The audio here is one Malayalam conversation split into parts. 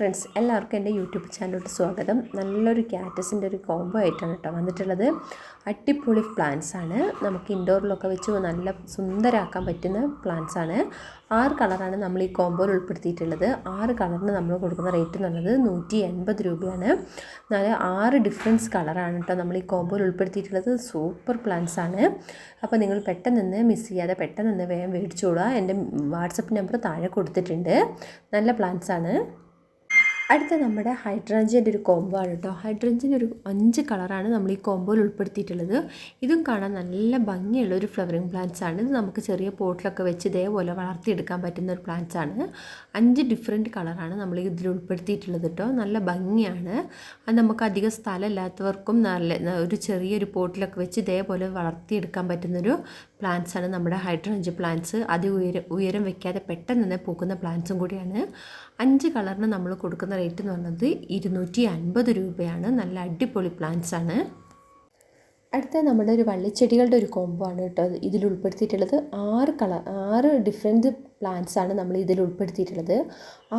ഫ്രണ്ട്സ് എല്ലാവർക്കും എന്റെ യൂട്യൂബ് ചാനലിലോട്ട് സ്വാഗതം. നല്ലൊരു ക്യാറ്റസിന്റെ ഒരു കോംബോ ആയിട്ടാണ് കേട്ടോ വന്നിട്ടുള്ളത്. അടിപൊളി പ്ലാന്റ്സ് ആണ്. നമുക്ക് ഇൻഡോറിലൊക്കെ വെച്ച് നല്ല സുന്ദരാക്കാൻ പറ്റുന്ന പ്ലാന്റ്സ് ആണ്. ആറ് കളറാണ് നമ്മൾ ഈ കോംബോയിൽ ഉൾപ്പെടുത്തിയിട്ടുള്ളത്. ആറ് കളറിന് നമ്മൾ കൊടുക്കുന്ന റേറ്റ് എന്ന് പറയുന്നത് നൂറ്റി എൺപത് രൂപയാണ്. നല്ല ആറ് ഡിഫറൻസ് കളറാണ് കേട്ടോ നമ്മൾ ഈ കോംബോയിൽ ഉൾപ്പെടുത്തിയിട്ടുള്ളത്. സൂപ്പർ പ്ലാന്റ്സ് ആണ്. അപ്പോൾ നിങ്ങൾ പെട്ടെന്ന് മിസ് ചെയ്യാതെ പെട്ടെന്ന് വേഗം മേടിച്ചോളുക. എന്റെ വാട്സപ്പ് നമ്പർ താഴെ കൊടുത്തിട്ടുണ്ട്. നല്ല പ്ലാന്റ്സ് ആണ്. അടുത്ത നമ്മുടെ ഹൈഡ്രഞ്ചിന്റെ ഒരു കോംബോ ആണ് കേട്ടോ. ഹൈഡ്രഞ്ചിന്റെ ഒരു അഞ്ച് കളറാണ് നമ്മൾ ഈ കോംബോയിൽ ഉൾപ്പെടുത്തിയിട്ടുള്ളത്. ഇതും കാണാൻ നല്ല ഭംഗിയുള്ള ഒരു ഫ്ലവറിങ് പ്ലാന്റ്സ് ആണ്. ഇത് നമുക്ക് ചെറിയ പോട്ടിലൊക്കെ വെച്ച് ഇതേപോലെ വളർത്തിയെടുക്കാൻ പറ്റുന്ന ഒരു പ്ലാന്റ്സ് ആണ്. അഞ്ച് ഡിഫറെന്റ് കളറാണ് നമ്മൾ ഇതിൽ ഉൾപ്പെടുത്തിയിട്ടുള്ളത് കേട്ടോ. നല്ല ഭംഗിയാണ്. അത് നമുക്ക് അധികം സ്ഥലമില്ലാത്തവർക്കും നല്ല ഒരു ചെറിയൊരു പോട്ടിലൊക്കെ വെച്ച് ഇതേപോലെ വളർത്തിയെടുക്കാൻ പറ്റുന്നൊരു പ്ലാന്റ്സ് ആണ് നമ്മുടെ ഹൈഡ്രഞ്ച് പ്ലാന്റ്സ്. അത് ഉയരം ഉയരം വെക്കാതെ പെട്ടെന്ന് തന്നെ പൂക്കുന്ന പ്ലാന്റ്സും കൂടിയാണ്. അഞ്ച് കളറിന് നമ്മൾ കൊടുക്കുന്ന റേറ്റ് എന്ന് പറയുന്നത് ഇരുന്നൂറ്റി അൻപത് രൂപയാണ്. നല്ല അടിപൊളി പ്ലാന്റ്സ് ആണ്. അടുത്ത നമ്മുടെ ഒരു വള്ളിച്ചെടികളുടെ ഒരു കോംബോ ആണ് കേട്ടോ. ഇതിൽ ഉൾപ്പെടുത്തിയിട്ടുള്ളത് ആറ് കളർ ആറ് ഡിഫറെന്റ് പ്ലാന്റ്സ് ആണ് നമ്മൾ ഇതിൽ ഉൾപ്പെടുത്തിയിട്ടുള്ളത്.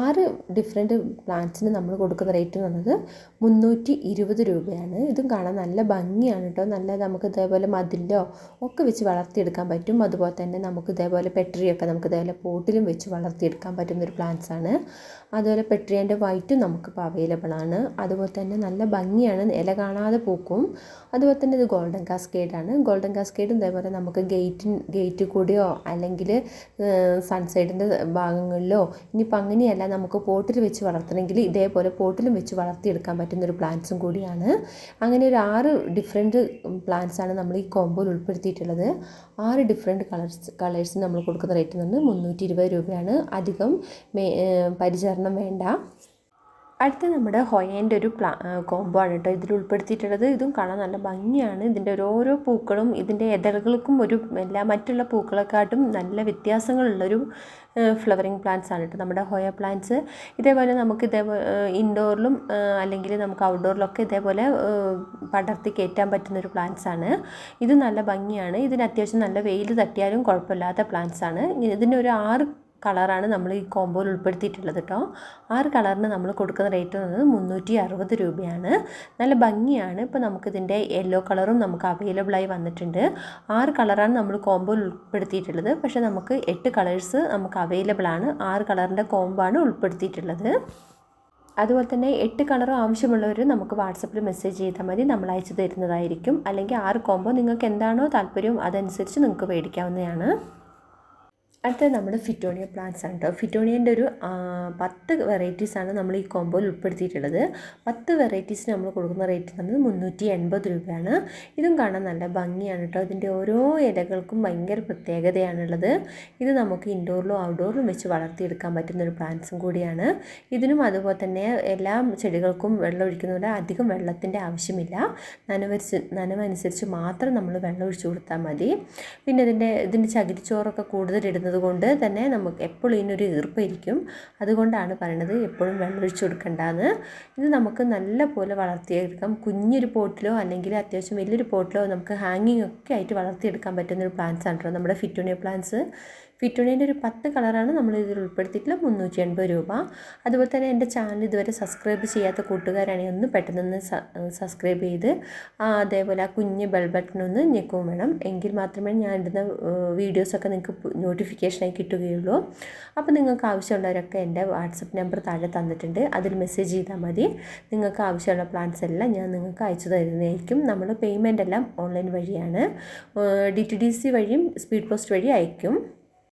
ആറ് ഡിഫറെന്റ് പ്ലാന്റ്സിന് നമ്മൾ കൊടുക്കുന്ന റേറ്റ് എന്ന് പറയുന്നത് മുന്നൂറ്റി ഇരുപത് രൂപയാണ്. ഇതും കാണാൻ നല്ല ഭംഗിയാണ് കേട്ടോ നല്ല നമുക്ക് ഇതേപോലെ മതിലോ ഒക്കെ വെച്ച് വളർത്തിയെടുക്കാൻ പറ്റും. അതുപോലെ തന്നെ നമുക്ക് ഇതേപോലെ പെട്രിയൊക്കെ നമുക്ക് ഇതേപോലെ പോട്ടിലും വെച്ച് വളർത്തിയെടുക്കാൻ പറ്റുന്ന ഒരു പ്ലാന്റ്സ് ആണ്. അതുപോലെ പെട്രിയന്റെ വൈറ്റും നമുക്കിപ്പോൾ അവൈലബിൾ ആണ്. അതുപോലെ തന്നെ നല്ല ഭംഗിയാണ്. ഇല കാണാതെ പൂക്കും. അതുപോലെ തന്നെ ഇത് ഗോൾഡൻ കാസ്കേഡാണ് ഗോൾഡൻ കാസ്കേഡും ഇതേപോലെ നമുക്ക് ഗേറ്റിൻ ഗേറ്റ് കൂടിയോ അല്ലെങ്കിൽ സൺസൈഡിന്റെ ഭാഗങ്ങളിലോ ഇനിയിപ്പോൾ അങ്ങനെയല്ല നമുക്ക് പോട്ടിൽ വെച്ച് വളർത്തണമെങ്കിൽ ഇതേപോലെ പോട്ടിലും വെച്ച് വളർത്തിയെടുക്കാൻ പറ്റുന്ന ഒരു പ്ലാന്റ്സും കൂടിയാണ്. അങ്ങനെ ഒരു ആറ് ഡിഫറെന്റ് പ്ലാന്റ്സാണ് നമ്മൾ ഈ കോമ്പോയിൽ ഉൾപ്പെടുത്തിയിട്ടുള്ളത്. ആറ് ഡിഫറെന്റ് കളേഴ്സ് കളേഴ്സ് നമ്മൾ കൊടുക്കുന്ന റേറ്റ് എന്ന് പറഞ്ഞാൽ മുന്നൂറ്റി രൂപയാണ് അധികം പരിചരണം വേണ്ട. അടുത്ത നമ്മുടെ ഹൊയേന്റെ ഒരു പ്ലാ കോംബോ ആണ് കേട്ടോ. ഇതിൽ ഉൾപ്പെടുത്തിയിട്ടുള്ളത്. ഇതും കാണാൻ നല്ല ഭംഗിയാണ്. ഇതിന്റെ ഓരോ പൂക്കളും ഇതിന്റെ ഇതളുകൾക്കും ഒരു എല്ലാ മറ്റുള്ള പൂക്കളെക്കാട്ടും നല്ല വ്യത്യാസങ്ങളുള്ളൊരു ഫ്ലവറിങ് പ്ലാന്റ്സ് ആണ് കേട്ടോ നമ്മുടെ ഹൊയ പ്ലാന്റ്സ്. ഇതേപോലെ നമുക്ക് ഇതേപോലെ ഇൻഡോറിലും അല്ലെങ്കിൽ നമുക്ക് ഔട്ട്ഡോറിലൊക്കെ ഇതേപോലെ പടർത്തി കയറ്റാൻ പറ്റുന്ന ഒരു പ്ലാന്റ്സ് ആണ്. ഇത് നല്ല ഭംഗിയാണ്. ഇതിന് അത്യാവശ്യം നല്ല വെയിൽ തട്ടിയാലും കുഴപ്പമില്ലാത്ത പ്ലാന്റ്സ് ആണ്. ഇതിനൊരു ആറ് കളറാണ് നമ്മൾ ഈ കോമ്പോയിൽ ഉൾപ്പെടുത്തിയിട്ടുള്ളത് കേട്ടോ. ആറ് കളറിന് നമ്മൾ കൊടുക്കുന്ന റേറ്റ് വന്നത് മുന്നൂറ്റി അറുപത് രൂപയാണ്. നല്ല ഭംഗിയാണ്. ഇപ്പോൾ നമുക്കിതിന്റെ യെല്ലോ കളറും നമുക്ക് അവൈലബിൾ ആയി വന്നിട്ടുണ്ട്. ആറ് കളറാണ് നമ്മൾ കോമ്പോയിൽ ഉൾപ്പെടുത്തിയിട്ടുള്ളത്. പക്ഷേ നമുക്ക് എട്ട് കളേഴ്സ് നമുക്ക് അവൈലബിൾ ആണ്. ആറ് കളറിന്റെ ആണ് ഉൾപ്പെടുത്തിയിട്ടുള്ളത്. അതുപോലെ തന്നെ എട്ട് കളറും ആവശ്യമുള്ളവർ നമുക്ക് വാട്സപ്പിൽ മെസ്സേജ് ചെയ്താൽ മതി. നമ്മൾ അയച്ചു തരുന്നതായിരിക്കും. അല്ലെങ്കിൽ ആറ് കോംബോ നിങ്ങൾക്ക് എന്താണോ താല്പര്യം അതനുസരിച്ച് നിങ്ങൾക്ക് മേടിക്കാവുന്നതാണ്. അടുത്തത് നമ്മുടെ ഫിറ്റോണിയ പ്ലാന്റ്സ് ആണ് കേട്ടോ ഫിറ്റോണിയന്റെ ഒരു പത്ത് വെറൈറ്റീസാണ് നമ്മൾ ഈ കോമ്പോയിൽ ഉൾപ്പെടുത്തിയിട്ടുള്ളത്. പത്ത് വെറൈറ്റീസിന് നമ്മൾ കൊടുക്കുന്ന റേറ്റ് എന്നത് മുന്നൂറ്റി എൺപത് രൂപയാണ്. ഇതും കാണാൻ നല്ല ഭംഗിയാണ് കേട്ടോ ഇതിന്റെ ഓരോ ഇലകൾക്കും ഭയങ്കര പ്രത്യേകതയാണുള്ളത്. ഇത് നമുക്ക് ഇൻഡോറിലും ഔട്ട്ഡോറിലും വെച്ച് വളർത്തിയെടുക്കാൻ പറ്റുന്ന ഒരു പ്ലാന്റ്സും കൂടിയാണ്. ഇതിനും അതുപോലെ തന്നെ എല്ലാ ചെടികൾക്കും വെള്ളം ഒഴിക്കുന്നതുകൊണ്ട് അധികം വെള്ളത്തിന്റെ ആവശ്യമില്ല. നനവരിച്ച് നനവനുസരിച്ച് മാത്രം നമ്മൾ വെള്ളം ഒഴിച്ചു കൊടുത്താൽ മതി. പിന്നെ ഇതിന്റെ ഇതിന്റെ ചകിരിച്ചോറൊക്കെ കൂടുതൽ ഇടുന്നത് കൊണ്ട് തന്നെ നമുക്ക് എപ്പോഴും ഇതിനൊരു ഈർപ്പമായിരിക്കും അതുകൊണ്ടാണ് പറയണത് എപ്പോഴും വെള്ളമൊഴിച്ച് കൊടുക്കേണ്ടതെന്ന് ഇത് നമുക്ക് നല്ല പോലെ വളർത്തിയെടുക്കാം. കുഞ്ഞൊരു പോട്ടിലോ അല്ലെങ്കിൽ അത്യാവശ്യം വലിയൊരു പോട്ടിലോ നമുക്ക് ഹാങ്ങിങ് ഒക്കെ ആയിട്ട് വളർത്തിയെടുക്കാൻ പറ്റുന്ന ഒരു പ്ലാന്റ്സ് ആണ് കേട്ടോ നമ്മുടെ ഫിറ്റോണിയ പ്ലാന്റ്സ് ഫിറ്റോണിയന്റെ ഒരു പത്ത് കളറാണ് നമ്മൾ ഇതിൽ ഉൾപ്പെടുത്തിയിട്ടുള്ള മുന്നൂറ്റി എൺപത് രൂപ. അതുപോലെ തന്നെ എന്റെ ചാനൽ ഇതുവരെ സബ്സ്ക്രൈബ് ചെയ്യാത്ത കൂട്ടുകാരാണെങ്കിൽ ഒന്ന് പെട്ടെന്ന് സബ്സ്ക്രൈബ് ചെയ്ത് അതേപോലെ ആ കുഞ്ഞ് ബെൽ ബട്ടൺ ഒന്ന് ഞെക്കും വേണം. എങ്കിൽ മാത്രമേ ഞാൻ ഇടുന്ന വീഡിയോസൊക്കെ നിങ്ങൾക്ക് നോട്ടിഫിക്കേഷനായി കിട്ടുകയുള്ളൂ. അപ്പോൾ നിങ്ങൾക്ക് ആവശ്യമുള്ളവരൊക്കെ എന്റെ വാട്സപ്പ് നമ്പർ താഴെ തന്നിട്ടുണ്ട്. അതിൽ മെസ്സേജ് ചെയ്താൽ മതി. നിങ്ങൾക്ക് ആവശ്യമുള്ള പ്ലാൻസ് എല്ലാം ഞാൻ നിങ്ങൾക്ക് അയച്ചു തരുന്നതായിരിക്കും. നമ്മൾ പേയ്മെന്റ് എല്ലാം ഓൺലൈൻ വഴിയാണ്. ഡി ടി ഡി സി വഴിയും സ്പീഡ് പോസ്റ്റ് വഴി അയക്കും.